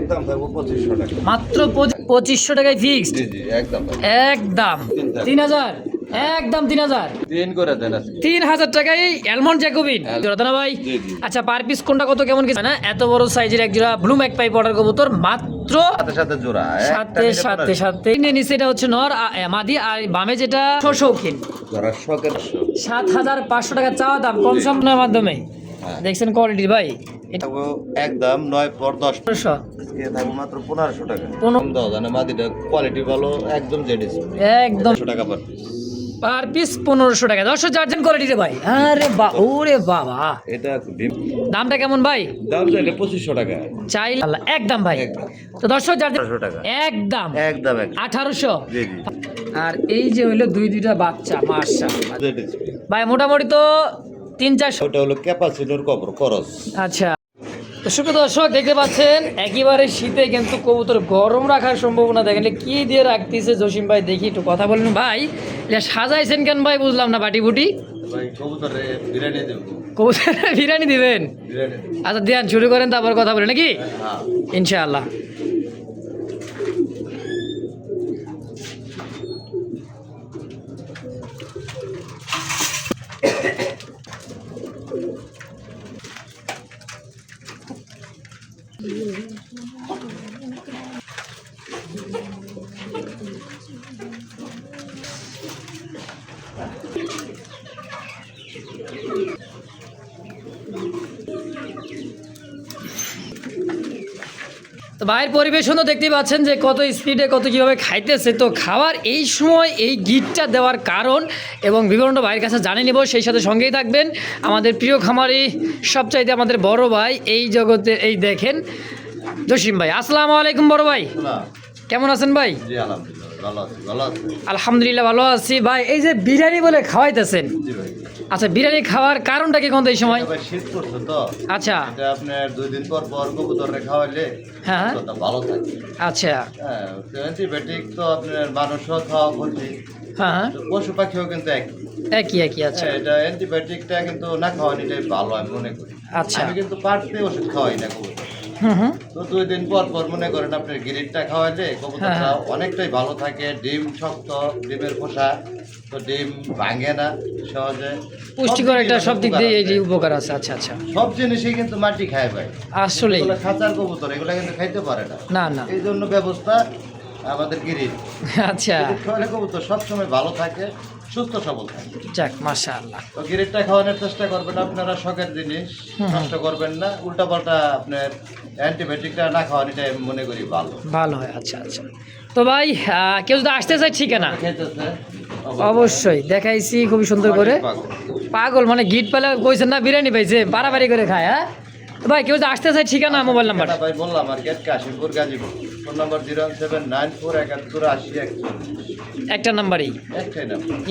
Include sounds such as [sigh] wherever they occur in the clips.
একদম পঁচিশশো টাকা। মাত্র পঁচিশশো টাকায় ফিক্সড একদম তিন হাজার। একদম তিন হাজার? তিন করে দেন তিন হাজার টাকায় অ্যালমন্ড জ্যাকোবিন জোড়া না ভাই। আচ্ছা পার পিস কোনটা কত কেমন কিছু না এত বড় সাইজের এক জোড়া ব্লু ম্যাক পাইপ অর্ডার কবুতর মাত্র সাথে সাথে জোড়া সাথে সাথে। সাথে। নিচে এটা হচ্ছে নর মাদি আর বামে যেটা শৌখিন। সাত হাজার পাঁচশো টাকা চাওয়া দাম কম সম্মানের মাধ্যমে। হ্যাঁ। দেখছেন কোয়ালিটি ভাই। থাকব একদম নয় পর দশ। পনেরোশো। থাকব মাত্র পনেরোশো টাকা। পনেরো- জানে মাদিটা কোয়ালিটি ভালো একদম জেডিস একদম। টাকা পার পিস পার পিস পনেরোশো টাকা। দশশো চার্জেন কোয়ালিটি রে ভাই। আরে বা ওরে বাবা। এটা দামটা কেমন ভাই? দাম চাইলে পঁচিশশো টাকা। চাই একদম ভাই। একদম। তো দশশো চার্জেন টাকা। একদম। একদম একদম। আঠারোশো। জি জি। আর এই যে হইল দুই দুইটা বাচ্চা মাসা ভাই মোটামুটি তো তিন চারশো ওটা হলো ক্যাপাসিটির কবর খরচ। আচ্ছা। সুপ্রিয় দর্শক দেখতে পাচ্ছেন একেবারে শীতে কিন্তু কবুতর গরম রাখার সম্ভাবনা দেখেন। কি দিয়ে রাখতেছে জসিম ভাই দেখি একটু কথা বলেন ভাই। এটা সাজাইছেন কেন ভাই বুঝলাম না বাটি বুটি কবুতরে বিরিয়ানি দিবেন? আচ্ছা দেন শুরু করেন তারপর কথা বলেন নাকি? হ্যাঁ। ইনশাআল্লাহ তো ভাইয়ের পরিবেশনও দেখতে দেখতেই পাচ্ছেন যে কত স্পিডে কত কীভাবে খাইতেছে। তো খাওয়ার এই সময় এই গিটটা দেওয়ার কারণ এবং বিবরণটা ভাইয়ের কাছে জানিয়ে নেব সেই সাথে সঙ্গেই থাকবেন আমাদের প্রিয় খামারি সবচাইতে আমাদের বড় ভাই এই জগতে এই দেখেন জসিম ভাই। আসসালামু আলাইকুম বড় ভাই। কেমন আছেন ভাই? আলহামদুলিল্লাহ ভালো আছি। ভাই এই যে বিরিয়ানি বলে খাওয়াইতেছেন আচ্ছা বিরিয়ানি খাওয়ার কারণটা কি কোন এই সময়? শীত করছে তো। আচ্ছা। আপনার দুই দিন পর পর কবুতরে খাওয়াইলে হ্যাঁ। ভালো থাকে। আচ্ছা। অ্যান্টিবায়োটিক তো আপনার মানুষও খাওয়া ক্ষতি। হ্যাঁ হ্যাঁ। পশু পাখিও কিন্তু এক। একই একই আচ্ছা। হ্যাঁ, এটা অ্যান্টিবায়োটিকটা কিন্তু না খাওয়ানিটাই ভালো আমি মনে করি। আচ্ছা। আমি কিন্তু পারতে ওষুধ খাওয়াই না কবুতর। তো দুই দিন পর পর মনে করেন আপনার কবুতরটা হ্যাঁ। অনেকটাই ভালো থাকে ডিম শক্ত ডিমের খোসা তো ডিম ভাঙে না সহজে। পুষ্টিকর একটা সব দিক দিয়ে এই উপকার আছে আচ্ছা আচ্ছা। সব জিনিসই কিন্তু মাটি খায় ভাই। এগুলো খাঁচার কবুতর এগুলো কিন্তু খাইতে পারে না। না না। এই জন্য ব্যবস্থা আমাদের গিরিট আচ্ছা। কবুতর সবসময় ভালো থাকে সুস্থ সবল যাক মাশা আল্লাহ তো গিরিটটা খাওয়ানোর চেষ্টা করবেন আপনারা শখের জিনিস। নষ্ট করবেন না। উল্টাপাল্টা আপনার অ্যান্টিবায়োটিকটা না খাওয়ানিটাই আমি মনে করি ভালো। ভালো হয় আচ্ছা আচ্ছা। তো ভাই কেউ যদি আসতে চায় ঠিকানা অবশ্যই। দেখাইছি খুবই সুন্দর করে। পাগল। মানে গিট পেলে কইছেন না বিরিয়ানি পাইছে বাড়াবাড়ি করে খায় হ্যাঁ? তো ভাই কেউ আসতে চায় ঠিকানা মোবাইল নাম্বার ভাই বললাম আর gate Kashimpur Gazipur. Phone number zero seven nine four একাত্তর আশি একচল্লিশ। একটা নাম্বারই।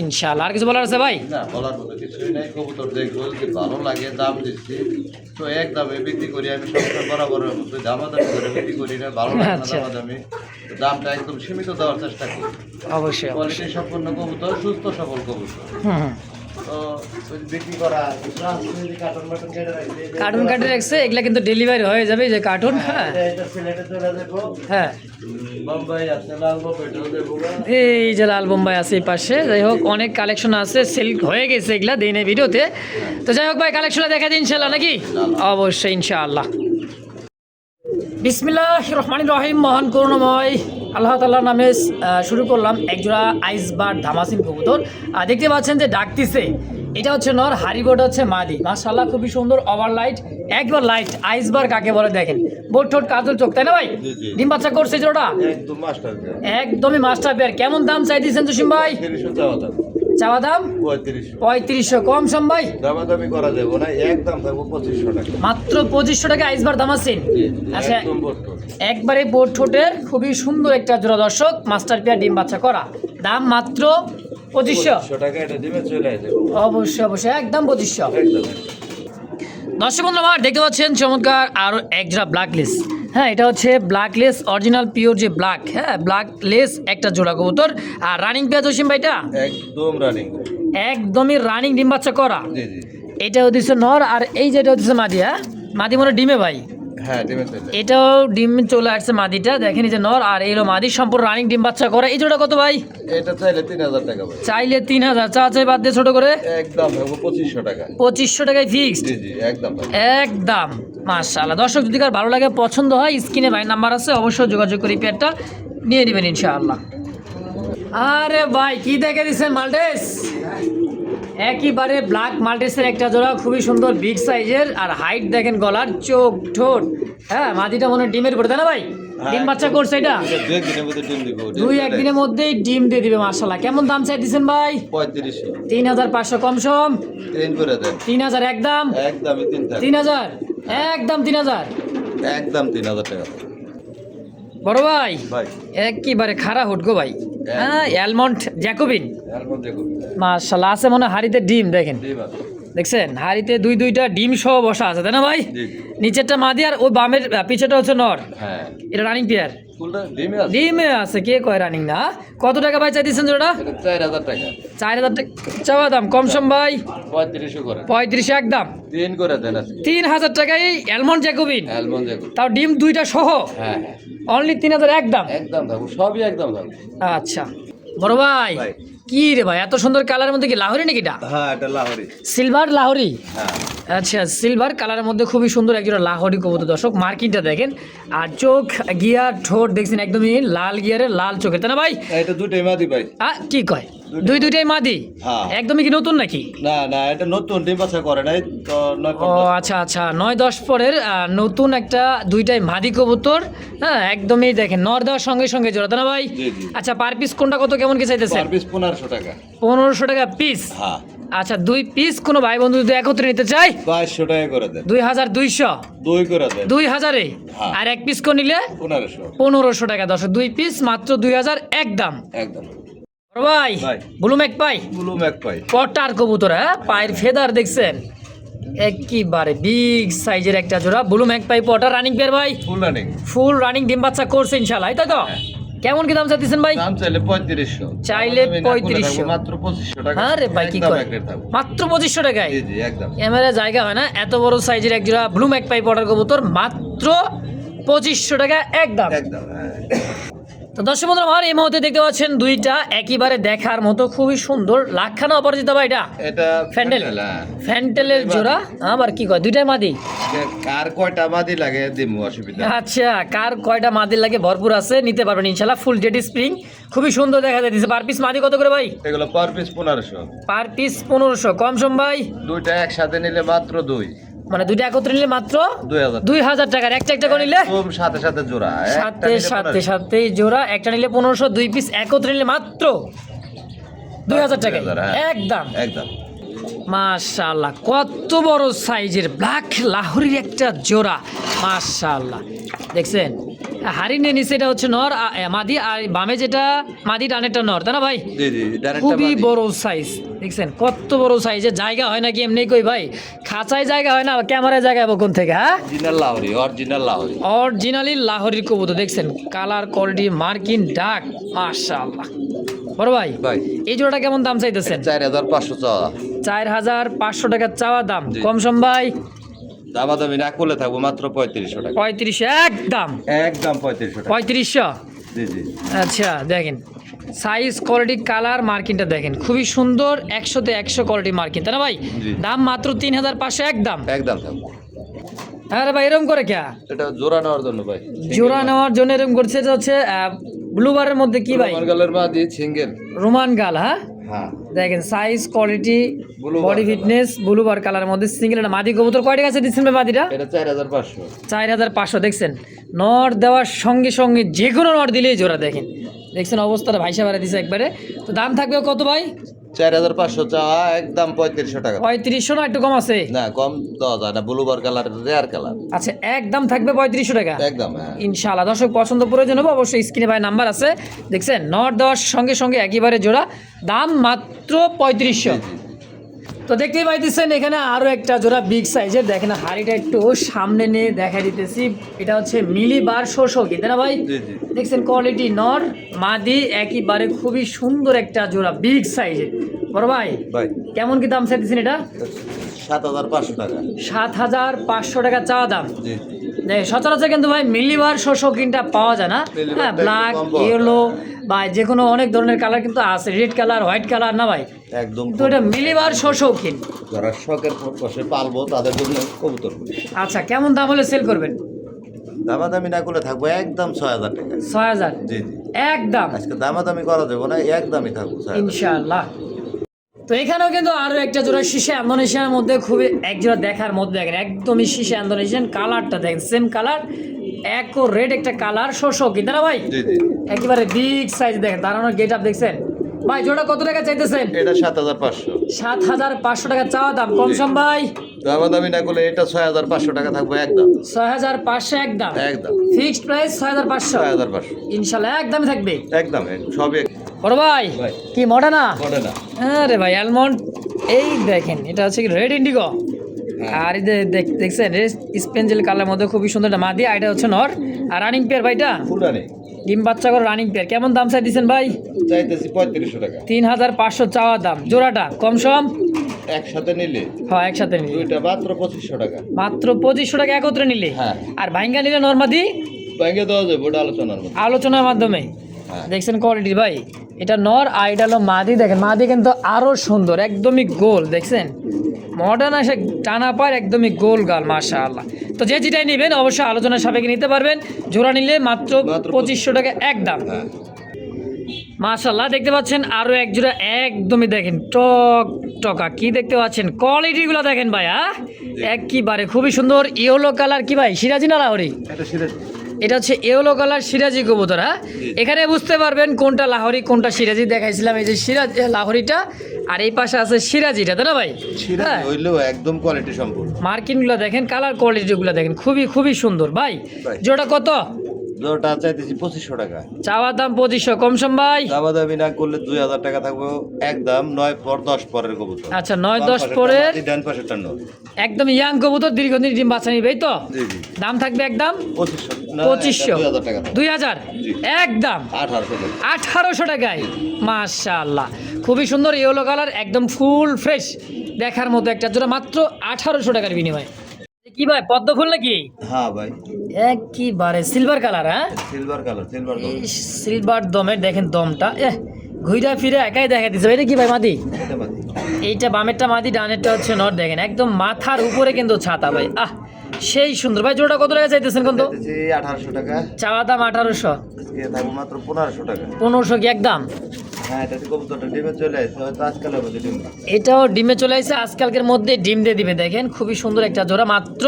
ইনশাল্লাহ আর কিছু বলার আছে ভাই? না বলার মতো কিছুই নাই। কবুতর দেখব যে ভালো লাগে দাম দিচ্ছি। তো এক দামে বিক্রি করি আমি সবসময় বরাবরের মতো। দামাদামি করে বিক্রি করি না ভালো লাগে না আচ্ছা। দামাদামি দামটা একদম সীমিত দেওয়ার চেষ্টা করি। অবশ্যই অবশ্যই। কোয়ালিটি সম্পন্ন কবুতর সুস্থ সবল কবুতর। হুম। কার্টন কেটে রাখছি এগুলা কিন্তু ডেলিভারি হয়ে যাবে যে কার্টুন হ্যাঁ হ্যাঁ। দেবো এই যে লাল বোম্বাই আছে এই পাশে যাই হোক অনেক কালেকশন আছে সেল হয়ে গেছে এগুলা দিন ভিডিওতে তো যাই হোক ভাই কালেকশনটা দেখা দিন ইনশাল্লাহ নাকি? অবশ্যই ইনশাআল্লাহ। বিসমিল্লাহ রহমান রহিম মহান করুণাময়। আল্লাহ তাল্লাহ নামে শুরু করলাম একজোড়া আইস বার ধামাসিন কবুতর। আর দেখতে পাচ্ছেন যে ডাকতিছে। এটা হচ্ছে নর হারিবোর্ড হচ্ছে মাদি। মাসাল্লাহ খুবই সুন্দর ওভার লাইট। একবার লাইট আইস বার কাকে বলে দেখেন। বোট ঠোঁট কাজল চোখ তাই না ভাই। ডিম বাচ্চা করছে জোড়া একদমই মাস্টার পেয়ার কেমন দাম চাই দিচ্ছেন জসিম ভাই? চাওয়া দাম? পঁয়ত্রিশশো। কম সম ভাই? দামাদামি করা যাব না একদম থাকব পঁচিশশো টাকা। মাত্র পঁচিশশো টাকা আইসবার দাম আছেন আচ্ছা একবারে বোট ঠোঁটের খুবই সুন্দর একটা জোড়া দর্শক মাস্টার পেয়ার ডিম বাচ্চা করা। দাম মাত্র পঁচিশশো। পঁচিশশো টাকা এটা দিবে চলে অবশ্যই অবশ্যই একদম পঁচিশশো। দর্শক বন্ধু আমার দেখতে পাচ্ছেন চমৎকার আরও এক জোড়া ব্ল্যাক লেস হ্যাঁ এটা হচ্ছে ব্ল্যাক লেস অরিজিনাল পিওর যে ব্ল্যাক হ্যাঁ ব্ল্যাক লেস একটা জোড়া কবুতর। আর রানিং পেঁয়াজ জসিম ভাইটা একদম রানিং একদমই রানিং ডিম বাচ্চা করা। এটা হচ্ছে নর আর এই যেটা হচ্ছে মাদি হ্যাঁ? মাদি মনে ডিমে ভাই। হ্যাঁ এটাও ডিম চলে আসছে মাদিটা। দেখেন এই যে নর আর এই হলো মাদি। সম্পূর্ণ রানিং ডিম বাচ্চা করে। এই জোড়া কত ভাই? এটা চাইলে তিন হাজার টাকা ভাই। চাইলে তিন হাজার। চা চাই বাদ দিয়ে ছোট করে। একদম পঁচিশশো টাকা। পঁচিশশো টাকায় ফিক্সড একদম একদম। মাশাআল্লাহ। দর্শক যদি কার ভালো লাগে পছন্দ হয় স্ক্রিনে ভাই নাম্বার আছে অবশ্যই যোগাযোগ করে পেয়ারটা নিয়ে নেবেন ইনশাআল্লাহ। আরে ভাই কি দেখে দিচ্ছেন মাল্টেস? একইবারে ব্ল্যাক মাল্টেসের একটা জোড়া খুবই সুন্দর বিগ সাইজের আর হাইট দেখেন গলার চোখ ঠোঁট হ্যাঁ মাদিটা মনে হয় ডিমের তাই না ভাই? ডিম বাচ্চা করছে এটা? দুই একদিনের মধ্যেই ডিম দিয়ে দিবে মার্শাল্লাহ কেমন দাম চাই দিচ্ছেন ভাই? তিন হাজার পাঁচশো কম সম। তিন হাজার একদম তিন হাজার? একদম তিন হাজার। একদম তিন হাজার টাকা। বড় ভাই একেবারে খারা হুটগো ভাই। হ্যাঁ। Almond Jacobin. মার্শাল্লাহ আছে মনে হয় হাড়িতে ডিম দেখেন। দেখছেন হাড়িতে দুই দুইটা ডিম সহ বসা আছে তাই না ভাই? নিচেরটা মা মাদি আর ওই বামের পিছেটা হচ্ছে নর। হ্যাঁ। এটা রানিং পেয়ার ফুলটা ডিমে আছে। কে কয় রানিং না? কত টাকা ভাই চাই দিচ্ছেন জোড়া চার হাজার টাকা। চার হাজার টাকা চাওয়া দাম কম সম ভাই? পঁয়ত্রিশশো করে। পঁয়ত্রিশ একদম। তিন করে দেন তিন হাজার টাকায় অ্যালমন্ড জ্যাকোবিন অ্যালমন্ড জ্যাকোবিন তাও ডিম দুইটা সহ? হ্যাঁ হ্যাঁ। অনলি তিন হাজার একদম? একদম থাকব সবই একদম থাকব আচ্ছা। বড় ভাই। কি রে ভাই? এত সুন্দর কালারের মধ্যে কি লাহোরি নাকি এটা? হ্যাঁ এটা লাহোরি। সিলভার লাহোরি? হ্যাঁ। আচ্ছা সিলভার কালারের মধ্যে খুবই সুন্দর একজোড়া লাহোরি কবুতর দর্শক মার্কিংটা দেখেন। আর চোখ গিয়ার ঠোঁট দেখছেন একদমই লাল গিয়ারের লাল চোখের তাই না ভাই? এটা দুটোই মাদি ভাই। আ কি কয়? দুই দুইটাই মাদি? হ্যাঁ। একদমই কি নতুন নাকি? না না এটা নতুন ডিম বাচ্চা করে নাই তো ও আচ্ছা আচ্ছা নয় দশ পরের নতুন একটা দুইটাই মাদি কবুতর হ্যাঁ একদমই দেখেন নর দেওয়ার সঙ্গে সঙ্গে জোড়া তাই না ভাই। আচ্ছা পার পিস কোনটা কত কেমন কি চাইতেছেন? পার পিস পনেরোশো টাকা। পনেরোশো টাকা পিস হ্যাঁ। আচ্ছা দুই পিস কোনো ভাই বন্ধু যদি একত্রে নিতে চাই বাইশশো টাকা করে দেন। দুই হাজার দুইশো? দুই করে দেন। দুই হাজারে? হ্যাঁ। আর এক পিস করে নিলে? পনেরোশো। পনেরোশো টাকা দশ দুই পিস মাত্র দুই হাজার এক দাম। একদম। ভাই ভাই। ব্লুম এক পাই ব্লু ম্যাক পাই পটার কবুতর হ্যাঁ? পায়ের ফেদার দেখছেন? একেবারে বিগ সাইজের একটা জোড়া। ব্লুম এক পাই পটার রানিং পেয়ার ভাই? ফুল রানিং ফুল রানিং ডিম বাচ্চা করছে ইনশাল্লাহ তাই তো? কেমন কি দাম চাইতেছেন ভাই? দাম চাইলে পঁয়ত্রিশশো। চাইলে আমি না করে 3500 থাকব মাত্র পঁচিশশো টাকা। হ্যাঁ রে ভাই কি করে। মাত্র পঁচিশশো টাকায়? ক্যামেরা জায়গা হয় না এত বড় সাইজের এক জোড়া ব্লু ম্যাক পাইপ অর্ডার করব তোর মাত্র পঁচিশশো টাকা একদম। একদম হ্যাঁ। তো দর্শক বন্ধুরা আমার এই মুহূর্তে দেখতে পাচ্ছেন দুইটা একইবারে দেখার মতো খুবই সুন্দর লাখখানা অপরাজিত ভাই এটা? এটা ফ্যান্ডেল। হ্যাঁ। ফ্যান্টেলের জোড়া? আবার কি কয়? দুইটাই মাদি? কার কয়টা মাদি লাগে দিমু অসুবিধা। আচ্ছা কার কয়টা মাদি লাগে ভরপুর আছে নিতে পারবেন ইনশাল্লাহ ফুল জেডি স্প্রিং। খুবই সুন্দর দেখা যাচ্ছে পার পিস মাদি কত করে ভাই? এগুলো পার পিস পনেরোশো। পার পিস পনেরোশো। কম সম ভাই? দুইটা একসাথে নিলে মাত্র দুই। মানে দুইটা একত্রে নিলে মাত্র দুই হাজার টাকার। একটা একটা করে নিলে সাথে সাথে জোড়া। সাথে সাথে সাথে জোড়া একটা নিলে পনেরোশো দুই পিস একত্রে নিলে মাত্র দুই হাজার টাকা 2000, হ্যাঁ। একদম। একদম। মাশাল্লাহ কত বড় সাইজের ব্ল্যাক লাহরির একটা জোড়া। মাশাআল্লাহ। দেখছেন? হারিনে নিচে এটা হচ্ছে নর মাদি আর বামে যেটা মাদি ডানেরটা নর তাই না ভাই? জি জি ডাইরেক্ট খুবই বড় সাইজ দেখছেন? কত বড় সাইজের জায়গা হয় নাকি এমনি কই ভাই? খাঁচায় জায়গা হয় না ক্যামেরায় জায়গা হবে কোন থেকে হ্যাঁ? Original Lahori original Lahori originally লাহোরির কবুতর দেখছেন? কালার কোয়ালিটি মার্কিন ডাক মাশাআল্লাহ। বড় ভাই ভাই। এই জোড়াটা কেমন দাম চাইতেছেন? চার হাজার পাঁচশো চাওয়া। চার হাজার পাঁচশো টাকা চাওয়া দাম কম সম ভাই? দামাদামি না করলে থাকব মাত্র পঁয়ত্রিশশো টাকা। পঁয়ত্রিশ একদম। একদম পঁয়ত্রিশশো টাকা। পঁয়ত্রিশশো? জি জি। আচ্ছা দেখেন সাইজ কোয়ালিটি কালার মার্কিনটা দেখেন। খুবই সুন্দর একশোতে একশো কোয়ালিটি মার্কিন তাই না ভাই? দাম মাত্র তিন হাজার পাঁচশো একদম। একদম থাকব। আরে ভাই এরকম করে কে? এটা জোড়া নেওয়ার জন্য ভাই। জোড়া নেওয়ার জন্য এরকম করছে হচ্ছে ব্লুবারের মধ্যে কি ভাই? গালের মা দিয়ে সিঙ্গেল রোমান গাল হ্যাঁ? হ্যাঁ। দেখেন size quality body fitness fitness blue bar কালারের মধ্যে সিঙ্গেল এটা মাদি কবুতর কয়টা আছে দিচ্ছেন মাদিটা? এটা চার হাজার পাঁচশো। চার হাজার পাঁচশো দেখছেন? নর দেওয়ার সঙ্গে সঙ্গে যে কোনো নর দিলেই জোড়া দেখেন। দেখছেন অবস্থাটা ভাইসা বাড়া দিছে একবারে। তো দাম থাকবে কত ভাই? চার হাজার পাঁচশো চাওয়া একদম পঁয়ত্রিশশো টাকা। পঁয়ত্রিশশো না একটু কম আছে? না কম দেওয়া যায় না ব্লুবার কালার রেয়ার কালার আচ্ছা একদম থাকবে পঁয়ত্রিশশো টাকা? একদম হ্যাঁ। ইনশাআল্লাহ দর্শক পছন্দ প্রয়োজন হবে অবশ্যই স্ক্রিনে ভাই নাম্বার আছে। দেখছেন নট দশ সঙ্গে সঙ্গে একেবারে জোড়া দাম মাত্র পঁয়ত্রিশশো। তো দেখতেই পাইতেছেন এখানে আরও একটা জোড়া বিগ সাইজের দেখেন হাড়িটা একটু সামনে নিয়ে দেখা দিতেছি। এটা হচ্ছে মিলি বার শোষক তাই না ভাই? দেখছেন কোয়ালিটি নর মাদি একইবারে খুবই সুন্দর একটা জোড়া বিগ সাইজের বড় ভাই কেমন কি দাম চাইতেছেন এটা? সাত হাজার পাঁচশো টাকা। সাত হাজার পাঁচশো টাকা চা দাম। সচরাচর কিন্তু ভাই মিলিবার শোষকিনটা পাওয়া যায় না। হ্যাঁ ব্ল্যাক। ইয়েলো বা যে কোনো অনেক ধরনের কালার কিন্তু আছে রেড কালার হোয়াইট কালার না ভাই? একদম তো এটা মিলিবার শোষকিন যারা শখের বসে পালবো তাদের জন্য কবুতর আচ্ছা কেমন দাম হলে সেল করবেন? দামাদামি না করলে থাকব একদম ছয় হাজার টাকা। ছয় হাজার? জি জি। একদম। আজকে দামাদামি করা যাবে না একদমই থাকব ইনশাআল্লাহ। তো এখানেও কিন্তু আরও একটা জোড়া শীশে ইন্দোনেশিয়ার মধ্যে খুবই এক জোড়া দেখার মধ্যে দেখেন একদমই শীশে ইন্দোনেশিয়ান কালারটা দেখেন সেম কালার এক রেড একটা কালার শোষক কিন্তু না ভাই? একেবারে বিগ সাইজ দেখেন দাঁড়ানোর গেট আপ দেখছেন। ভাই জোড়া কত টাকা চাইতেছেন? এটা সাত হাজার পাঁচশো। সাত হাজার পাঁচশো টাকা চাওয়া দাম কম সম ভাই? দামাদামি না করলে এটা ছয় হাজার পাঁচশো টাকা থাকবে একদম। ছয় হাজার পাঁচশো একদম। একদম। ফিক্সড প্রাইস ছয় হাজার পাঁচশো। ছয় হাজার পাঁচশো। ইনশাল্লাহ একদমই থাকবে। একদম সবই বড় ভাই। কি মডা না ঘটে না ভাই অ্যালমন্ড এই দেখেন এটা হচ্ছে কি রেড ইন্ডিগো আর এই দেখছেন স্পেঞ্জেল কালার মধ্যে খুবই সুন্দর একটা মাদি আর এটা হচ্ছে নর। আর রানিং পেয়ার ভাইটা? ডিম বাচ্চা করে রানিং পেয়ার কেমন দাম চাই দিচ্ছেন ভাই তিন হাজার পাঁচশো চাওয়া দাম। জোড়াটা কম সম? একসাথে নিলে। হ্যাঁ একসাথে নিলে। দুইটা মাত্র পঁচিশশো টাকা। মাত্র পঁচিশশো টাকা একত্রে নিলে? হ্যাঁ। আর ভাইঙ্গা নিলে নর্মাদি ব্যাংকে দেওয়া যাবে ওটা আলোচনার আলোচনার মাধ্যমে। হ্যাঁ। দেখছেন কোয়ালিটি ভাই। এটা নর আর এটা হলো মাদি। দেখেন মাদি কিন্তু আরও সুন্দর একদমই গোল দেখছেন? মডার্ন আসে টানা পায় একদমই গোল গাল মাশা আল্লাহ তো যে যেটাই নেবেন অবশ্যই আলোচনার সাপেক্ষে নিতে পারবেন। জোড়া নিলে মাত্র পঁচিশশো টাকা একদম হ্যাঁ। মাশাল্লাহ দেখতে পাচ্ছেন আরও এক জোড়া একদমই দেখেন টক টকা। কি দেখতে পাচ্ছেন? কোয়ালিটিগুলো দেখেন ভাই হ্যাঁ? একবারে খুবই সুন্দর। ইয়েলো কালার কি ভাই? সিরাজি না লাহরি? এটা হচ্ছে ইয়েলো কালার সিরাজি কবুতর হ্যাঁ? এখানে বুঝতে পারবেন কোনটা লাহরি কোনটা সিরাজি। দেখাইছিলাম এই যে সিরাজ লাহরিটা আর এই পাশে আছে সিরাজিটা তাই না ভাই? হ্যাঁ। হইলেও একদম কোয়ালিটি সম্পূর্ণ। মার্কিনগুলো দেখেন কালার কোয়ালিটিগুলো দেখেন খুবই খুবই সুন্দর। ভাই ভাই। জোটা কত? যেটা চাইতেছি পঁচিশশো টাকা। চাওয়ার দাম পঁচিশশো কমসম ভাই? দাবা দাবি না করলে দুই হাজার টাকা থাকব একদম নয় পর দশ পরের কবুতর। আচ্ছা নয় দশ পরের? ডান পাশেরটা নয়। একদম ইয়াং কবুতর দীর্ঘদিন ডিম বাচ্চা নিবে তো? দাম থাকবে একদম পঁচিশশো দুই হাজার একদম আঠারোশো টাকা। আঠারোশো টাকায়। মাশাআল্লাহ। খুবই সুন্দর ইয়েলো কালার একদম ফুল ফ্রেশ দেখার মতো একটা জোড়া মাত্র আঠারোশো টাকার বিনিময়। কি ভাই পদ্ম ফুল নাকি? হ্যাঁ ভাই। একবারে সিলভার কালার হ্যাঁ? সিলভার কালার সিলভার সিলভার দমের দেখেন দমটা। এ ঘুইরা ফিরে একাই দেখা দিচ্ছে এটা কি ভাই মাদি? এইটা বামেরটা মাদি ডানেরটা হচ্ছে নট দেখেন। একদম মাথার উপরে কিন্তু ছাতা ভাই। আহ সেই সুন্দর। ভাই জোড়া কত টাকা চাইতেছেন কিন্তু আঠারোশো টাকা। চাওয়া দাম আঠারোশো। মাত্র পনেরোশো টাকা। পনেরোশো কি একদম? হ্যাঁ এটাও ডিমে চলে আসছে আজকালকের মধ্যে ডিম দিয়ে দিবে দেখেন খুবই সুন্দর একটা জোড়া মাত্র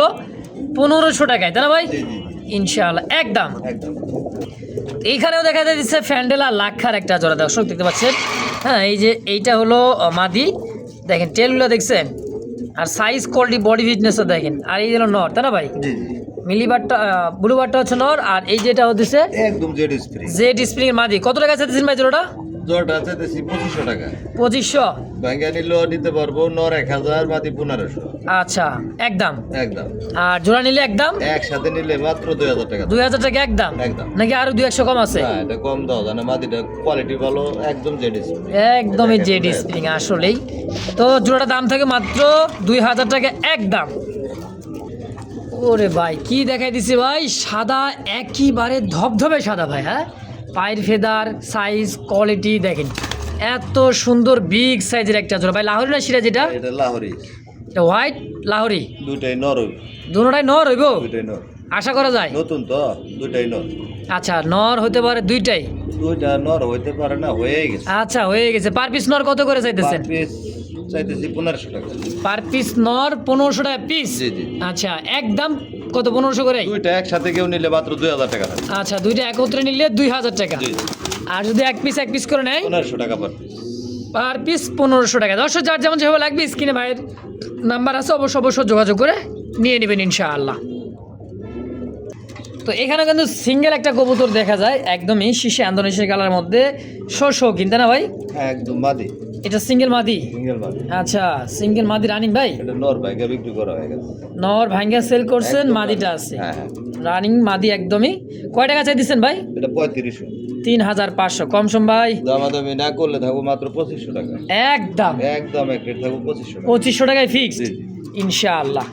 পনেরোশো টাকায় তাই না ভাই? ইনশাআল্লাহ একদম। এইখানেও দেখা যাচ্ছে ফ্যান্ডেলা লাক্ষার একটা জোড়া দর্শক দেখতে পাচ্ছেন? হ্যাঁ এই যে এইটা হলো মাদি। দেখেন টেলগুলো দেখছেন? আর সাইজ কোয়ালিটি বডি ফিটনেসও দেখেন। আর এই হলো নর তাই না ভাই? মিলিবারটা ব্লুবারটা হচ্ছে নর আর এই যেটা হচ্ছে একদম জেড স্প্রিং জেড স্প্রিং মাদি। কত টাকা চাইতেছেন ভাই জোড়াটা? জ্বরটা চাইতেছি পঁচিশশো টাকা। পঁচিশশো? ভাঙ্গা নিলেও নিতে পারব নর এক হাজার মাটি পনেরোশো। আচ্ছা একদম? একদম। আর জোড়া নিলে একদম? একসাথে নিলে মাত্র দুই হাজার টাকা। দুই হাজার টাকা একদম? একদম। নাকি আরও দুই একশো কম আছে? এটা কম দেওয়া যায় না। মাটিটা কোয়ালিটি ভালো একদম জেড একদমই জেড স্প্রিং আসলেই। তো জোড়াটা দাম থাকে মাত্র দুই হাজার টাকা একদম। ওরে ভাই কি দেখাই দিছে ভাই? সাদা একইবারে ধবধবে সাদা ভাই হ্যাঁ? পায়ের ফেদার সাইজ কোয়ালিটি দেখেন। এত সুন্দর বিগ সাইজের একটা জোড়া। ভাই লাহোরি না এটা? এটা লাহোরি। এটা হোয়াইট লাহোরি? দুটাই নর হইব, দুটাই নর হইব? দুটাই নর। আশা করা যায়? নতুন তো দুটাই নর। আচ্ছা নর হতে পারে দুইটাই? দুইটা নর হইতে পারে না হয়ে গেছে। আচ্ছা হয়ে গেছে। পার পিস নর কত করে চাইতেছেন? পার পিস চাইতেছি পনেরোশো টাকা। পার পিস নর পনেরোশো টাকা পিস জি, জি। আচ্ছা একদম কত পনেরোশো করে? দুইটা একসাথে কেউ নিলে মাত্র দুই হাজার টাকা আচ্ছা দুইটা একত্রে নিলে দুই হাজার টাকা। আর যদি এক পিস এক পিস করে নেয়? পনেরোশো টাকা পার পিস পার পিস পনেরোশো টাকা। দর্শক যার যেমন যেভাবে লাগবে স্ক্রিনে ভাইয়ের নাম্বার আছে অবশ্য অবশ্য যোগাযোগ করে নিয়ে নেবেন ইনশাআল্লাহ। তো এখানে কিন্তু সিঙ্গেল একটা কবুতর দেখা যায় একদমই শীর্ষে আন্দোলনের কালার মধ্যে শো শো কিনতে না ভাই? একদম মাদি এটা সিঙ্গেল মাদি? সিঙ্গেল মাদি। আচ্ছা সিঙ্গেল মাদি রানিং ভাই? এটা নর ভাঙ্গা বিক্রি করা হয়ে গেছে। নর ভাঙ্গা সেল করছেন মাদিটা আছে। হ্যাঁ হ্যাঁ। রানিং মাদি একদমই। কয় টাকা চাই দিচ্ছেন ভাই? এটা পঁয়ত্রিশশো। তিন হাজার পাঁচশো। কম সম ভাই? দামাদামি না করলে থাকব মাত্র পঁচিশশো টাকা। একদম। একদম এক রেট থাকব পঁচিশশো টাকা। পঁচিশশো টাকায় ফিক্সড। ইনশাআল্লাহ।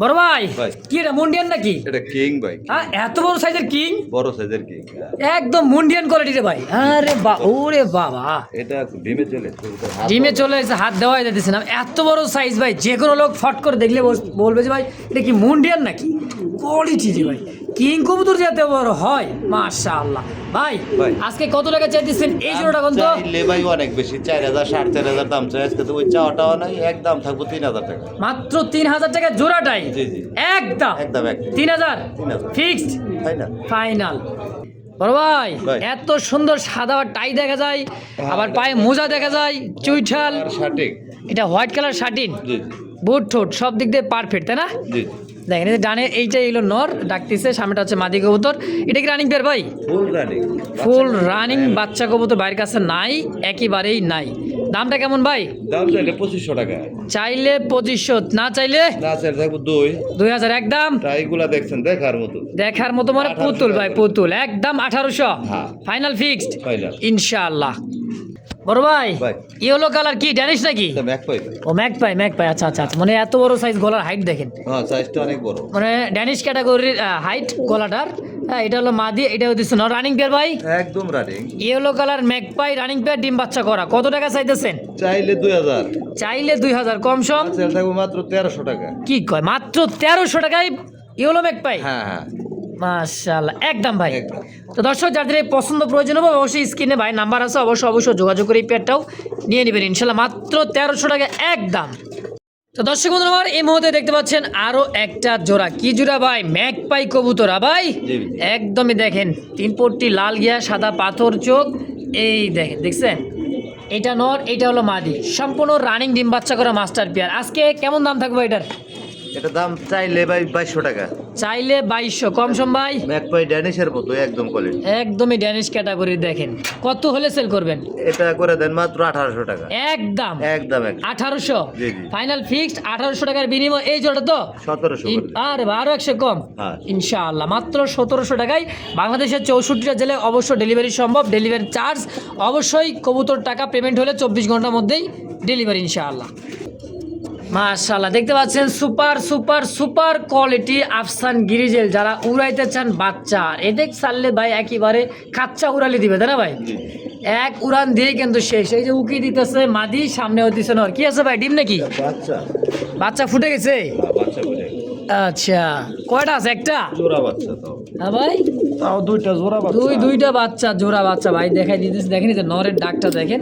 বড় ভাই। কি এটা মুন্ডিয়ান নাকি? এটা কিং ভাই হ্যাঁ এত বড় সাইজের কিং? বড় সাইজের কিং একদম মুন্ডিয়ান কোয়ালিটি রে ভাই। আরে বা ওরে বাবা। এটা ডিমে চলে ডিমে চলে এসে হাত দেওয়াই যাচ্ছে না। এত বড় সাইজ ভাই যে কোনো লোক ফট করে দেখলে বলবে যে ভাই এটা কি মুন্ডিয়ান নাকি? কোয়ালিটি রে ভাই। কিং কবুতর যে এত বড় হয় মাশাআল্লাহ। ভাই। আজকে কত টাকা চাইতেছেন? এই জোড়াটা কোন তো চাইলে ভাই অনেক বেশি চার হাজার সাড়ে চার হাজার দাম চাই। আজকে তো ওই চাওয়াটাও নাই একদম থাকব তিন হাজার টাকা। মাত্র তিন হাজার টাকা জোড়াটাই? জি, জি। একদম? একদম এক তিন হাজার? তিন হাজার। ফিক্সড? তাই না ফাইনাল। বড় ভাই। এত সুন্দর সাদা টাই দেখা যায় আবার পায়ে মোজা দেখা যায় চুইঠাল। এটা হোয়াইট কালার শার্টিন? জি বুট ঠোঁট সব দিক দিয়ে পারফেক্ট তাই না? জি। দেখেন এই ডানে এইটা এলো নর ডাকতেছে সামনেটা হচ্ছে মাদি কবুতর। এটা কি রানিং পেয়ার ভাই? ফুল রানিং ফুল রানিং বাচ্চা কবুতর বাইরের কাছে নাই একেবারেই নাই। দামটা কেমন ভাই? দাম চাইলে পঁচিশশো টাকা। চাইলে পঁচিশশো না চাইলে? না চাইলে দুই। দুই হাজার একদম। ট্রাইগুলা দেখছেন দেখার মতো। দেখার মতো মানে পুতুল ভাই পুতুল একদম আঠারোশো। হ্যাঁ। Final fixed Final। ইনশাআল্লাহ। বড় ভাই। ইয়েলো কালার কি ড্যানিশ নাকি? ও ম্যাক পাই ম্যাক পাই আচ্ছা আচ্ছা মানে এত বড় সাইজ গলার হাইট দেখেন। হ্যাঁ সাইজটা অনেক বড়। মানে ড্যানিশ ক্যাটাগরির হাইট গলাটার। হ্যাঁ এটা হলো মাদি এটা হচ্ছে ন রানিং পেয়ার ভাই। একদম running yellow colour magpie running pair ডিম বাচ্চা করা। কত টাকা চাইতেছেন? চাইলে দুই হাজার। চাইলে দুই হাজার কম সম। চাইলে মাত্র তেরোশো টাকা। কি কয় মাত্র তেরোশো টাকায় ইয়েলো ম্যাকপাই হ্যাঁ হ্যাঁ। মাশাআল্লাহ একদম ভাই। তো দর্শক যাদের পছন্দ প্রয়োজন হবে অবশ্যই স্ক্রিনে ভাই নাম্বার আছে অবশ্যই অবশ্যই যোগাযোগ করে এই পেয়ারটাও নিয়ে নেবেন। ইনশাল্লাহ মাত্র তেরোশো টাকা একদম। তো দর্শক বন্ধুরা আমার এই মুহূর্তে দেখতে পাচ্ছেন আরও একটা জোড়া। কি জোড়া ভাই? ম্যাক পাই কবুতরা ভাই। একদমই দেখেন তিন পট্টি লাল গিয়া সাদা পাথর চোখ। এই দেখেন দেখছেন? এটা নর এটা হলো মাদি। সম্পূর্ণ রানিং ডিম বাচ্চা করা মাস্টার পেয়ার। আজকে কেমন দাম থাকবে এটার? এটা দাম চাইলে ভাই বাইশশো টাকা। চাইলে বাইশশো কম সম ভাই? ম্যাক পাই ড্যানিশের মতো একদম কোয়ালিটি একদমই ড্যানিশ ক্যাটাগরি দেখেন। কত হলে সেল করবেন? এটা করে দেন মাত্র আঠারোশো টাকা। একদম? একদম আঠারোশো। ফাইনাল ফিক্সড আঠারোশো টাকার বিনিময়। এই জোড়া তো? সতেরোশো আর আরও একশো কম? হ্যাঁ। ইনশাআল্লাহ মাত্র সতেরোশো টাকায় বাংলাদেশের চৌষট্টিটা জেলায় অবশ্য ডেলিভারি সম্ভব। ডেলিভারি চার্জ অবশ্যই কবুতর টাকা পেমেন্ট হলে চব্বিশ ঘণ্টার মধ্যেই ডেলিভারি ইনশাআল্লাহ। মাশাআল্লাহ দেখতে পাচ্ছেন সুপার সুপার সুপার কোয়ালিটি আফসান গিরিজেল যারা উড়াইতে চান বাচ্চা। এদের ছাড়লে ভাই একেবারে কাচ্চা উড়ালি দিবে তাই না ভাই? এক উড়ান দিয়ে কিন্তু শেষ। এই যে উকি দিতেছে মাদি সামনে হইতেছে নর। কি আছে ভাই ডিম নাকি? বাচ্চা। বাচ্চা ফুটে গেছে? হ্যাঁ, আচ্ছা কয়টা আছে? একটা? জোড়া বাচ্চা তো। হ্যাঁ ভাই। তাও দুইটা জোড়া বাচ্চা। দুই দুইটা বাচ্চা জোড়া বাচ্চা। ভাই দেখাই দিতেছে দেখেন এই যে নরের ডাকটা দেখেন।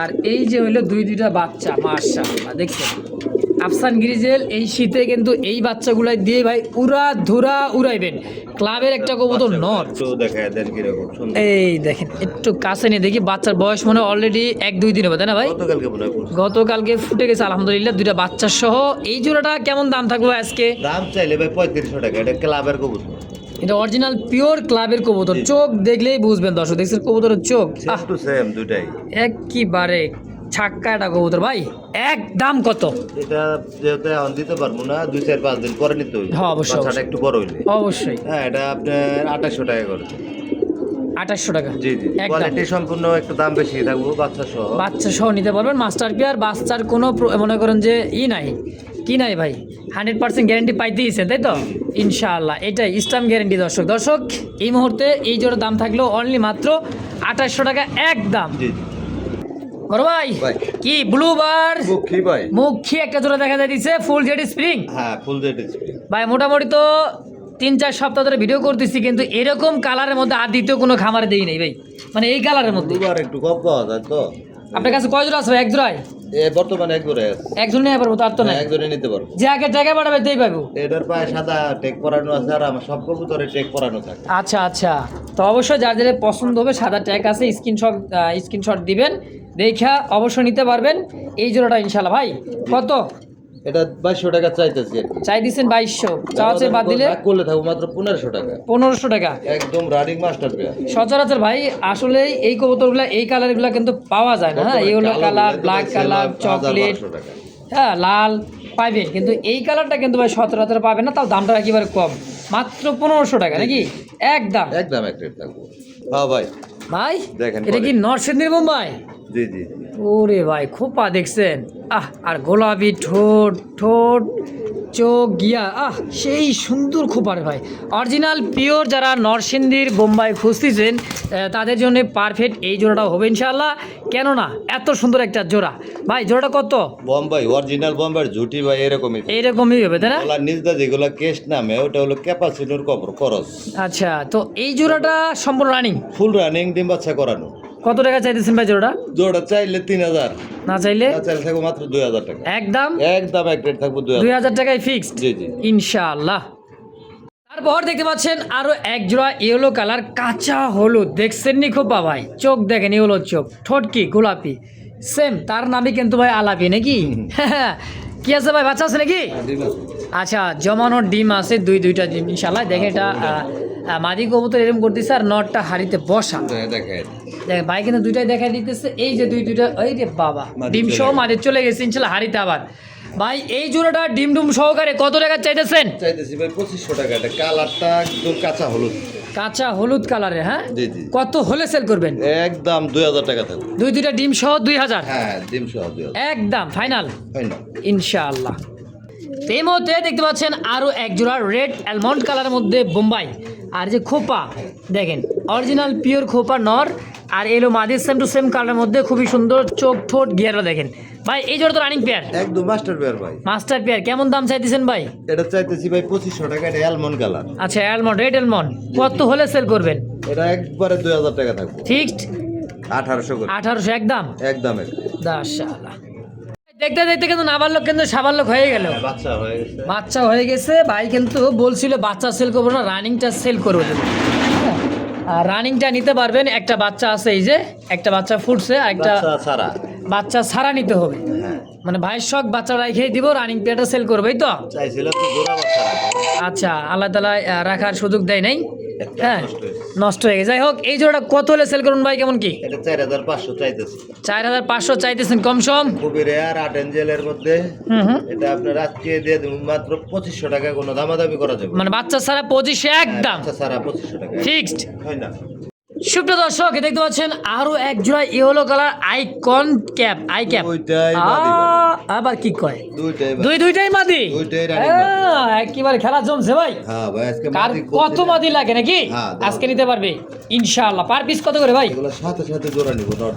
আর এই যে হইল দুই দুইটা বাচ্চা মাশাআল্লাহ দেখছেন? আফসান গিরিজেল এই শীতে কিন্তু এই বাচ্চাগুলাই দিয়ে ভাই উড়া ধুরা উড়াইবেন। ক্লাবের একটা কবুতর কীরকম সুন্দর। এই দেখেন একটু কাছে নিয়ে দেখি বাচ্চার বয়স মনে অলরেডি এক দুই দিন হবে তাই না ভাই? গতকালকে ফুটে গেছে আলহামদুলিল্লাহ দুইটা বাচ্চা সহ। এই জোড়াটা কেমন দাম থাকবে আজকে? দাম চাইলে ভাই পঁয়ত্রিশশো টাকা এটা ক্লাবের কবুতর। এটা অরিজিনাল পিওর ক্লাবের কবুতর। চোখ দেখলেই বুঝবেন দর্শক দেখছেন কবুতরের চোখ? সেম দুটাই একবারে ছাক্কা কবুতর ভাই। এক দাম কত? এটা যেহেতু এখন দিতে পারব না দুই চার পাঁচ দিন পরে নিতে হইবে। হ্যাঁ, অবশ্যই, বাচ্চাটা একটু বড় হইলে। অবশ্যই। হ্যাঁ এটা আপনার আঠাশশো টাকা করে। আঠাশশো টাকা? জি জি কোয়ালিটি সম্পূর্ণ একটু দাম বেশি থাকব বাচ্চা সহ। বাচ্চা সহ নিতে পারবেন। মাস্টার পেয়ার বাচ্চার কোনো মনে করেন যে ই নাই। কি নাই ভাই? হান্ড্রেড পার্সেন্ট গ্যারেন্টি পাইতেইছে তাই তো? ইনশাআল্লাহ এটাই ইসলাম গ্যারেন্টি দর্শক। দর্শক এই মুহূর্তে এই জোড়ার দাম থাকলেও অনলি মাত্র আঠাশশো টাকা এক দাম। জি। বড় ভাই। কি ব্লু বার মুখী ভাই। মুখী একটা জোড়া দেখা যাইতেছে ফুল জেড স্প্রিং হ্যাঁ ফুল জেড ডিসপ্লে ভাই মোটামুটি তো তিন চার সপ্তাহ ধরে ভিডিও করতেছি কিন্তু এরকম কালারের মধ্যে আর দ্বিতীয় কোনো খামারে দেই নাই ভাই। মানে এই কালারের মধ্যে। একটু কম পাওয়া যায় তো। আপনার কাছে কয় জোড়া আছে এক জোড়ায়? বর্তমানে এক করে আছে। একজন নিয়ে পারব তার তো একজনে নিতে পারব। যে আগে টাকা পাঠাবে তেই পাবো এটার পায়ে সাদা টেক পরানো আছে আর আমার সব কবুতরে টেক পরানো থাকে। আচ্ছা আচ্ছা। তো অবশ্যই যার যাদের পছন্দ হবে সাদা ট্যাগ আছে স্ক্রিনশট স্ক্রিনশট দিবেন। দেখা অবশ্যই নিতে পারবেন। এই জোড়াটা ইনশাল্লাহ ভাই কত? এটা টাকা চাইতেছি আর কি। চাই চাওয়া বাদ দিলে করলে থাকব মাত্র পনেরোশো টাকা। পনেরোশো টাকা। একদম রানিং মাস্টার পেয়ার। সচরাচর ভাই আসলে এই কবুতরগুলো এই কালারগুলো কিন্তু পাওয়া যায় না হ্যাঁ? Yellow colour black colour chocolate হ্যাঁ লাল পাবেন কিন্তু এই কালারটা কিন্তু ভাই সচরাচর পাবেন না তাও দামটা একেবারে কম। মাত্র পনেরোশো টাকা নাকি? একদম। একদম এক রেট থাকব। হ্যাঁ ভাই। ভাই দেখেন এটা কি নরসিংদীর মুম্বাই? জি জি। ওরে ভাই খোপা দেখছেন। আহ আর গোলাপি ঠোঁট ঠোঁট চোখ গিয়া আহ সেই সুন্দর খোপার ভাই। অরিজিনাল পিওর যারা নরসিংদীর বোম্বাই খুঁজতেছেন তাদের জন্য পারফেক্ট এই জোড়াটা হবে ইনশাল্লাহ কেননা এত সুন্দর একটা জোড়া। ভাই জোড়াটা কত? বোম্বাই অরিজিনাল বোম্বাই ঝুটি ভাই এরকমই। এইরকমই হবে তাই না? নিজদা যেগুলো কেস নামে ওটা হলো ক্যাপাসিটির কবর খরচ। আচ্ছা তো এই জোড়াটা সম্পূর্ণ রানিং ফুল রানিং ডিম বাচ্চা করানো। কত টাকা চাইতেছেন ভাই জোড়াটা? জোড়া চাইলে তিন হাজার। না চাইলে? না চাইলে থাকব মাত্র দুই হাজার টাকা। একদম? একদম এক রেট থাকব দুই হাজার। টাকায় ফিক্সড জি জি। ইনশাআল্লাহ। তারপর দেখতে পাচ্ছেন আরও এক জোড়া ইয়েলো কালার কাঁচা হলুদ। দেখছেন নি খোপা ভাই? চোখ দেখেন ইয়েলো চোখ। ঠোঁটকি গোলাপি। সেম তার নামই কিন্তু ভাই আলাপি নাকি? [laughs] কি আছে ভাই বাচ্চা আছে নাকি? আচ্ছা জমানোর ডিম আছে দুই দুইটা ডিম। ইনশাল্লাহ দেখেন এটা মাদি কবুতর এরকম করতেছে আর নটটা হাড়িতে বসা। দে- দেখ ভাই কিন্তু দুইটাই দেখা দিতেছে এই যে দুই দুইটা ওই রে বাবা ডিম সহ। মাদি চলে গেছে ইনশাল্লাহ হাড়িতে আবার। ভাই এই জোড়াটা ডিম ডুম সহকারে কত টাকা চাইতেছেন? চাইতেছি ভাই পঁচিশশো টাকা এটা কালারটা একদম কাঁচা হলুদ। কাঁচা হলুদ কালারের হ্যাঁ? কত হলে সেল করবেন? একদম দুই হাজার টাকা থাকবে। দুই দুইটা ডিম সহ দুই হাজার? হ্যাঁ ডিম সহ একদম ফাইনাল হয় না ইনশাআল্লাহ। এই মুহূর্তে দেখতে পাচ্ছেন আরও এক জোড়া রেড অ্যালমন্ড কালারের মধ্যে বোম্বাই আর যে খোপা দেখেন অরিজিনাল পিওর খোপা নর আর এলো মাদির সেম টু সেম কালারের মধ্যে খুবই সুন্দর চোখ ঠোঁট গিয়ারও দেখেন। ভাই এই জোড়া তো রানিং পেয়ার একদম মাস্টার পেয়ার ভাই। মাস্টার পেয়ার কেমন দাম চাইতেছেন ভাই? এটা চাইতেছি ভাই পঁচিশশো টাকা এটা অ্যালমন্ড কালার আচ্ছা অ্যালমন্ড রেড অ্যালমন্ড কত হলে সেল করবেন? এটা একবারে দুই হাজার টাকা থাকবে। ফিক্সড আঠারোশো আঠারোশো একদম? একদম একদম। দেখতে দেখতে কিন্তু নাবালক কিন্তু সাবালক হয়ে গেল। বাচ্চা হয়ে গেছে। বাচ্চা হয়ে গেছে ভাই কিন্তু বলছিল বাচ্চা সেল করব না রানিংটা সেল করব হ্যাঁ, আর রানিংটা নিতে পারবেন একটা বাচ্চা আছে এই যে একটা বাচ্চা ফুটছে আর একটা বাচ্চা ছাড়া। বাচ্চা ছাড়া নিতে হবে। হ্যাঁ। মানে ভাইয়ের শখ বাচ্চা রাখেই দিব রানিং পেয়ারটা সেল করবেই তো? আচ্ছা আল্লাহ তালা রাখার সুযোগ দেয় নাই। হ্যাঁ নষ্ট হয়ে গেছে। যাই হোক এই জোড়াটা কত হলে সেল করুন ভাই? কেমন কি? এটা চার হাজার পাঁচশো চাইতেছি। চার হাজার পাঁচশো চাইতেছেন কম সম। খুবই রেয়ার আট এঞ্জেলের মধ্যে। এটা আপনার আজকে দিয়ে দেবেন মাত্র পঁচিশশো টাকা কোনো দামাদামি করা যাবে মানে বাচ্চা ছাড়া পঁচিশে একদম। বাচ্চা সারা পঁচিশশো টাকা ফিক্সড হয় না। সুপ্রিয় দর্শক দেখতে পাচ্ছেন আরও এক জোড়া yellow colour icon cap eye cap. আবার কি কয়? দুই দুইটাই মাদি। আহ, একেবারে খেলা জমছে ভাই। হ্যাঁ কার কত মাদি লাগে নাকি? হ্যাঁ, আজকে নিতে পারবে ইনশাআল্লাহ। পার পিস কত করে ভাই? সাথে সাথে জোড়া নিবো নট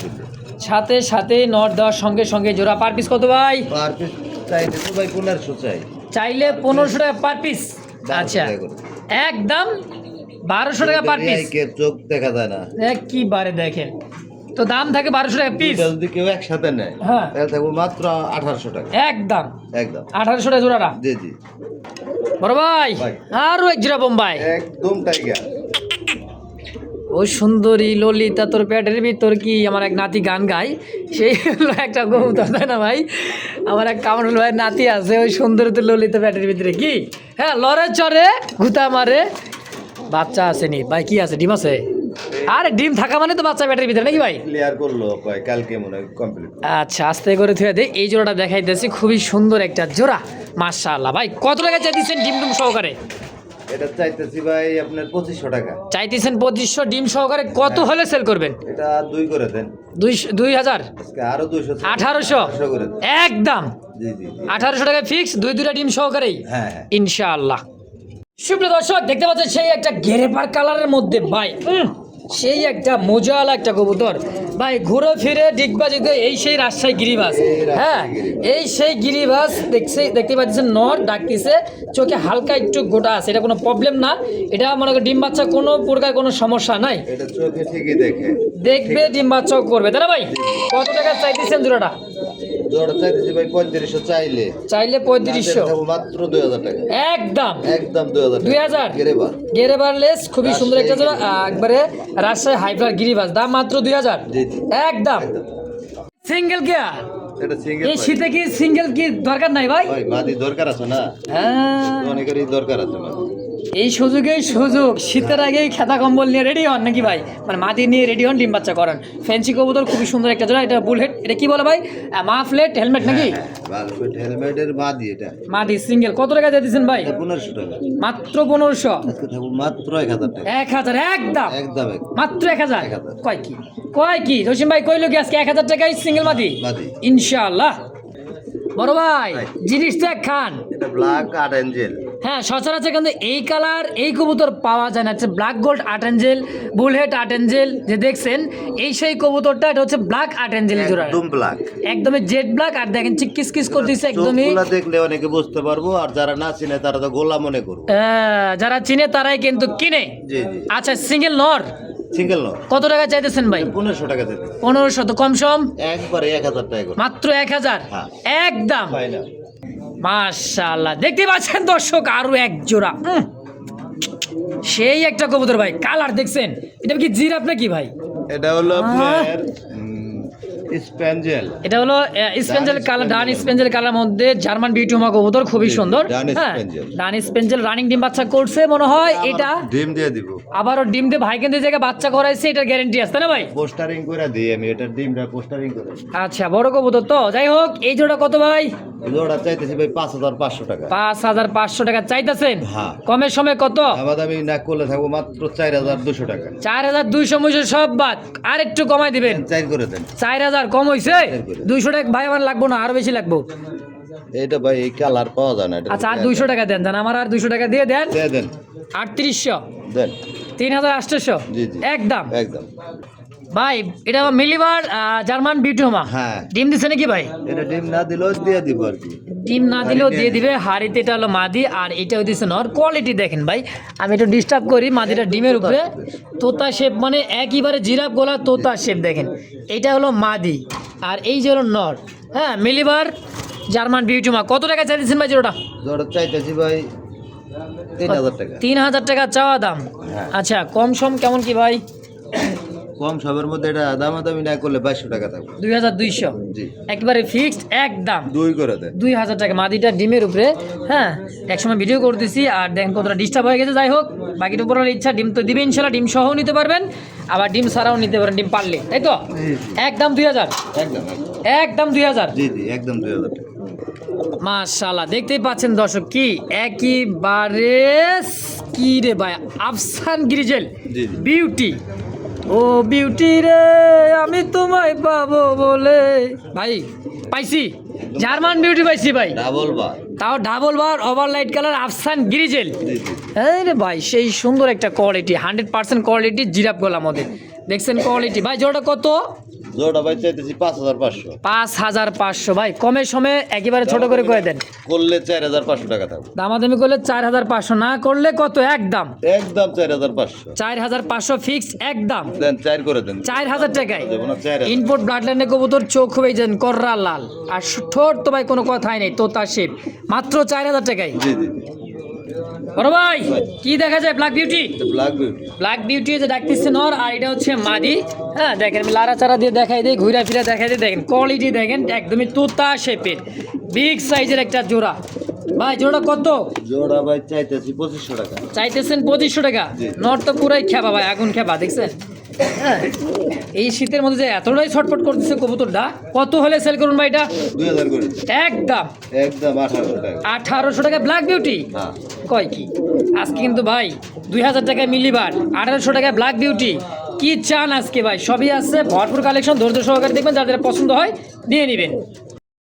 সাথে সাথে নট দেওয়ার সঙ্গে সঙ্গে জোড়া। পার পিস কত ভাই? পার পিস চাইতে তো ভাই পনেরোশো চাই। চাইলে পনেরোশো টাকা পার পিস আচ্ছা একদম বারোশো টাকা পার পিস চোখ দেখা যায় না। একবারে দেখেন। তো দাম থাকে বারোশো টাকা পিস যদি কেউ একসাথে নেয় হ্যাঁ। তাহলে থাকব মাত্র আঠারোশো টাকা। একদম। একদম। আঠারোশো টাকা জোড়াটা। জি জি। বড় ভাই ভাই। আরও এক জোড়া বোম্বাই একদম টাইগার ওই সুন্দরী ললিতা তোর পেটের ভিতর কি আমার এক নাতি গান গায়? সেই হলো একটা কবুতর তাই না ভাই? আমার এক কামরুল ভাইয়ের নাতি আছে ওই সুন্দরী তো ললিতা পেটের ভিতরে কি? হ্যাঁ লড়ে চড়ে ঘুতা মারে বাচ্চা আসেনি ভাই কি আছে? ডিম আছে? আরে ডিম থাকা মানে তো বাচ্চা পেটের ভিতরে নাকি ভাই? ক্লিয়ার করল কয় কালকে মনে হয় কমপ্লিট আচ্ছা আস্তে করে থুয়ে দে। এই জোড়াটা দেখাইতেছি খুবই সুন্দর একটা জোড়া। মাশাআল্লাহ। ভাই কত টাকা চাইতেছেন ডিম ডুম সহকারে? এটা চাইতেছি ভাই আপনার পঁচিশশো টাকা। চাইতেছেন পঁচিশশো ডিম সহকারে কত হলে সেল করবেন? এটা দুই করে দেন। দুই দুই হাজার? আজকে আরও দুইশো আঠারোশো? করে দেন। একদম। জি জি জি। আঠারোশো টাকা ফিক্স দুই দুটা ডিম সহকারেই? হ্যাঁ হ্যাঁ। ইনশাআল্লাহ। সুপ্রিয় দর্শক দেখতে পাচ্ছেন সেই একটা গেরেপার কালারের মধ্যে ভাই সেই একটা মজালা একটা কবুতর। ভাই ঘুরে ফিরে ডিগবাজিতে এই সেই রাজশাহী গিরিবাস। হ্যাঁ এই সেই গিরিবাস দেখছে দেখতে পাচ্ছেন নর ডাকতেছে চোখে হালকা একটু গোটা আছে এটা কোনো প্রবলেম না। এটা মনে করি ডিম বাচ্চা কোনো প্রকার কোনো সমস্যা নাই। দেখবে ডিম বাচ্চাও করবে তাই না ভাই? কত টাকা চাইতেছেন জোড়াটা? জোড়া চাইতেছি ভাই পঁয়ত্রিশশো চাইলে। চাইলে পঁয়ত্রিশশো। মাত্র দুই হাজার টাকা। একদম। একদম দুই হাজার দুই হাজার। গেরেবার। গেরেবার লেস খুবই সুন্দর একটা জোড়া একবারে রাজশাহী গিরিবাস। দাম মাত্র দুই হাজার। একদম। Single gear. এই শীতে কি সিঙ্গেল কি দরকার নাই ভাই? মাদি দরকার আছে না? হ্যাঁ। অনেকেরই দরকার আছে না এই সুযোগেই সুযোগ। শীতের আগেই খেতা কম্বল নিয়ে রেডি হন নাকি ভাই? মানে মাটি নিয়ে রেডি হন ডিম বাচ্চা করেন। ফ্যান্সি কবুতর খুবই সুন্দর একটা জোড়া। এটা বুলেট এটা কি বলে ভাই? মাফলেট হেলমেট নাকি? ভালো হেলমেটের মাদি এটা। মাটি সিঙ্গেল কত টাকা দিয়ে দিচ্ছেন ভাই? পনেরোশো টাকা। মাত্র পনেরোশো? মাত্র এক হাজার টাকা। এক হাজার একদম? একদম মাত্র এক হাজার? কয় কি? কয় কি? ভাই কইলো কি আজকে এক হাজার টাকায় সিঙ্গেল মাদি। ইনশাআল্লাহ। বড় ভাই। জিনিসটা খান। এটা ব্ল্যাক আট এঞ্জেল হ্যাঁ সচরাচর কিন্তু এই কালার এই কবুতর পাওয়া যায় না। হচ্ছে black gold archangel bullhead archangel যে দেখছেন এই সেই কবুতরটা এটা হচ্ছে ব্ল্যাক আর্ট অ্যাঞ্জেল জোড়া। একদম ব্ল্যাক একদমই জেড ব্ল্যাক আর দেখেন চিকিস কিস করতেছে একদমই। চোখগুলা দেখলে অনেকে বুঝতে পারব আর যারা না চিনে তারা তো গোলা মনে করব। যারা চিনে তারাই কিন্তু কিনে। আচ্ছা সিঙ্গেল নর। সিঙ্গেল কত টাকা চাইতেছেন ভাই? পনেরোশো টাকা পনেরোশো তো কম সম? একবারে এক হাজার টাকা মাত্র এক হাজার? হ্যাঁ। একদম। দেখতে পাচ্ছেন দর্শক আরও এক জোড়া। সেই একটা কবুতর ভাই কালার দেখছেন? এটা কি জিরাফ নাকি ভাই? এটা হলো আপনার স্প্যাঞ্জেল। এটা হলো স্পেঞ্জেল কালার ডান স্পেঞ্জেল কালার মধ্যে জার্মান বিউটিউমা কবুতর খুবই সুন্দর। ডান হ্যাঁ ডান স্পেঞ্জেল রানিং ডিম বাচ্চা করছে মনে হয় এটা ডিম দিয়ে দিব। আবারও ডিম দিয়ে ভাই কিন্তু জায়গায় বাচ্চা করাইছে গ্যারেন্টি আছে না ভাই? পোস্টারিং করে দিই আমি এটার ডিমটা পোস্টারিং করে আচ্ছা বড় কবুতর তো। যাই হোক এই জোড়া কত ভাই? জোড়া চাইতেছি ভাই পাঁচ হাজার পাঁচশো টাকা। পাঁচ হাজার পাঁচশো টাকা চাইতেছেন? হ্যাঁ। কমের সময় কত? আবার আমি না করলে থাকব মাত্র চার হাজার দুশো টাকা। চার হাজার দুইশো সব বাদ। আর একটু কমাই দিবেন। চার করে দেন। চার হাজার কম হয়েছে দুইশো টাকা ভাই আমার লাগবো না আরও বেশি লাগবো। এইটা ভাই এই কালার পাওয়া যায় না আচ্ছা আর দুইশো টাকা দেন দেন আমার আর দুইশো টাকা দিয়ে দেন। দেন। আটত্রিশশো। দেন। তিন হাজার আটশোশো। জি, জি। একদম। একদম। ভাই এটা মিলিবার জার্মান বিউটিউমা হ্যাঁ। ডিম দিছে নাকি ভাই? এটা ডিম না দিলেও দিয়ে দিব আর কি। ডিম না দিলেও দিয়ে দিবে। হাড়িতে এটা হলো মাদি আর এটা হইতেছে নর কোয়ালিটি দেখেন ভাই। আমি একটু ডিস্টার্ব করি মাদিটা ডিমের উপরে। তোতা শেপ মানে একইবারে জিরাফ গলা তোতা শেপ দেখেন। এটা হলো মাদি আর এই যে হলো নর। হ্যাঁ মিলিবার জার্মান বিউটিউমা কত টাকা চাইতেছেন ভাই জোড়াটা? জোড়া চাইতেছি ভাই তিন হাজার টাকা। তিন হাজার টাকা চাওয়া দাম। হ্যাঁ। আচ্ছা কম সম কেমন কি ভাই? কম সবের মধ্যে এটা দাম দামাদামি না করলে বাইশশো টাকা থাকবে। দুই হাজার দুইশো? একবারে ফিক্সড একদম। দুই করে দেয় দুই হাজার টাকা। মাদিটা ডিমের উপরে হ্যাঁ? একসময় ভিডিও করতেছি আর দেখেন কতটা ডিস্টার্ব হয়ে গেছে। যাই হোক বাকিটা উপর ইচ্ছা ডিম তো দিবে ইনশাল্লাহ ডিম সহও নিতে পারবেন আবার ডিম ছাড়াও নিতে পারেন ডিম পারলে। তাই তো। একদম দুই হাজার। একদম একদম। দুই হাজার। জি জি একদম দুই হাজার টাকা। মাশাল্লাহ দেখতেই পাচ্ছেন দর্শক কি একেবারে কি রে ভাই আফসান গ্রিজেল। বিউটি ও বিউটি রে আমি তোমায় পাবো বলে। ভাই পাইছি। জার্মান বিউটি পাইছি ভাই। ডাবল বার তাও double bar over light colour আফসান grizzle. এই রে ভাই সেই সুন্দর একটা কোয়ালিটি হান্ড্রেড পার্সেন্ট কোয়ালিটি জিরাপ গলা মধ্যে দেখছেন কোয়ালিটি ভাই জোড়া কত? জোড়া ভাই চাইতেছি পাঁচ হাজার পাঁচশো। পাঁচ হাজার পাঁচশো। ভাই কমের সময় একেবারে ছোট করে করে দেন। করলে চার হাজার পাঁচশো টাকা থাকবে। দামাদামি করলে চার হাজার পাঁচশো না করলে কত? একদম। একদম চার হাজার পাঁচশো। চার হাজার পাঁচশো ফিক্স একদম। দেন চার করে দেন। চার হাজার টাকায়। ইনপুট ব্লাড লাইনে কবুতর চোখ হয়ে যান কররা লাল। আর ঠোঁট তো ভাই কোনো কথাই নেই তোতা শেপ মাত্র চার হাজার টাকায়। জি জি। বড় ভাই কি দেখা যায়? Black beauty black beauty black beauty যে ডাকতেছে নর আর এটা হচ্ছে মাদি। হ্যাঁ দেখেন আমি লাড়া চারা দিয়ে দেখাই দিই ঘুরা ফিরা দেখাই দিই। দেখেন কোয়ালিটি দেখেন একদমই তোতা শেপের বিগ সাইজের একটা জোড়া। ভাই জোড়া কত? জোড়া ভাই চাইতেছি পঁচিশশো টাকা। চাইতেছেন পঁচিশশো টাকা। নর তো পুরাই খেপা ভাই আগুন খেপা দেখছেন? হ্যাঁ এই শীতের মধ্যে যে এতটাই ছটফট করতেছে কবুতরটা কত হলে সেল করুন ভাই এটা? একদম। একদম আঠারোশো টাকা। ব্ল্যাক বিউটি কয় কি? আজকে কিন্তু ভাই দুই হাজার টাকায় মিলিবার আঠারোশো টাকায় ব্ল্যাক বিউটি কি চান আজকে ভাই? সবই আছে ভরপুর কালেকশন ধৈর্য সহকারে দেখবেন যাদের পছন্দ হয় নিয়ে নেবেন।